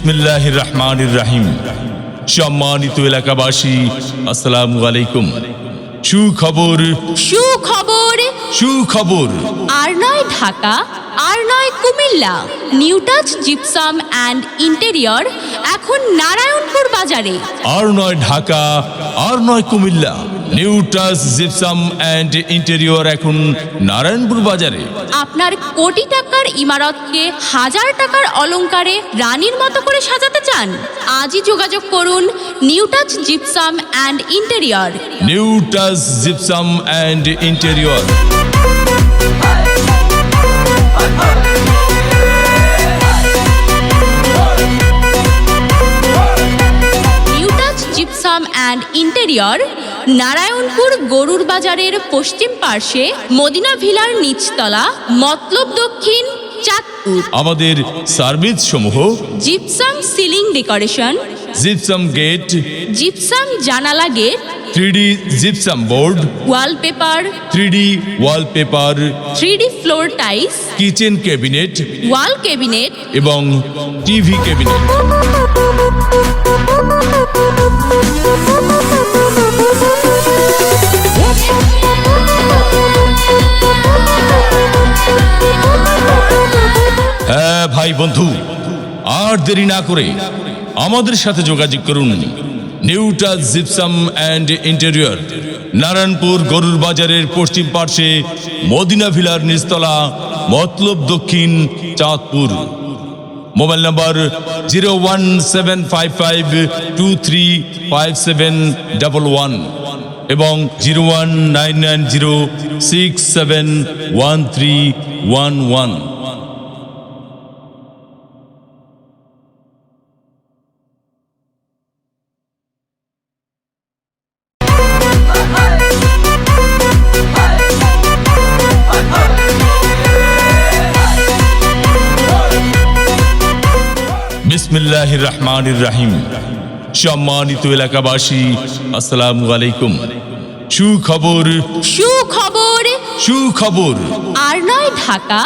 বিসমিল্লাহ রহমানির রাহিম সম্মানিত এলাকাবাসী আসসালামু আলাইকুম। সুখবর সুখবর সুখবর। আর নয় ঢাকা আর নয় Comilla. New Touch gypsum and interior. এখন নারায়ণপুর বাজারে। আর নয় ঢাকা আর নয় Comilla. New Touch gypsum and interior এখন নারায়ণপুর বাজারে। আপনার কোটি টাকার ইমারতকে হাজার টাকার অলংকারে রানীর মতো করে সাজাতে চান? আজই যোগাযোগ করুন New Touch gypsum and interior. New Touch gypsum and interior. Interior Narayanpur গরুর বাজারের পশ্চিম পার্শ্বে মদিনা ভিলার নিচতলা মতলব দক্ষিণ চাঁদপুর। আমাদের সার্ভিস সমূহ gypsum ceiling decoration gypsum gate gypsum জানালা gate three gypsum board wallpaper three wallpaper three D floor tiles kitchen cabinet wall cabinet এবং টিভি ক্যাবিনেট। ভাই বন্ধু, আর দেরি না করে আমাদের সাথে যোগাযোগ করুন। New Touch gypsum and interior, Narayanpur গরুর বাজারের পশ্চিম পার্শ্বে মদিনা ভিলার নিচতলা, Matlab Dakshin Chandpur. Mobile number zero one seven five five two three five seven one এবং zero one nine nine zero six seven one three one one. বিসমিল্লাহ রহমানির রাহিম সম্মানিত এলাকাবাসী আসসালামু আলাইকুম। সুখবর? সুখবর? সুখবর। আর নয় ঢাকা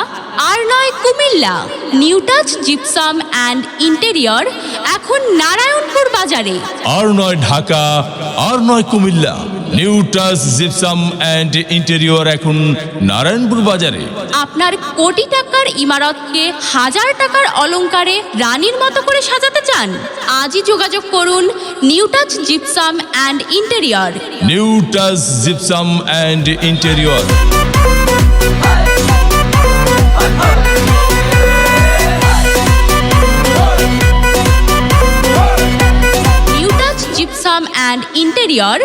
আর নয় Comilla New Touch gypsum and interior এখন নারায়ণপুর বাজারে। আর নয় ঢাকা আর নয় Comilla. New Touch gypsum and interior এখন নারায়ণপুর বাজারে। আপনার কোটি টাকার ইমারতকে হাজার টাকার অলংকারে রানীর মতো করে সাজাতে চান? আজই যোগাযোগ করুন New Touch gypsum and interior New Touch gypsum and interior gypsum and interior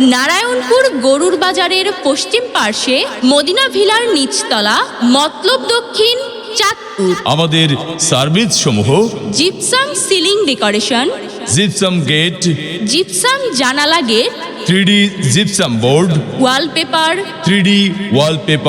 Narayanpur গরুর বাজারের পশ্চিম পার্শ্বে মদিনা ভিলার নিচতলা মতলব দক্ষিণ চাঁদপুর। আমাদের সার্ভিস সমূহ gypsum ceiling decoration gypsum gate gypsum জানালা gate three gypsum board wallpaper three wallpaper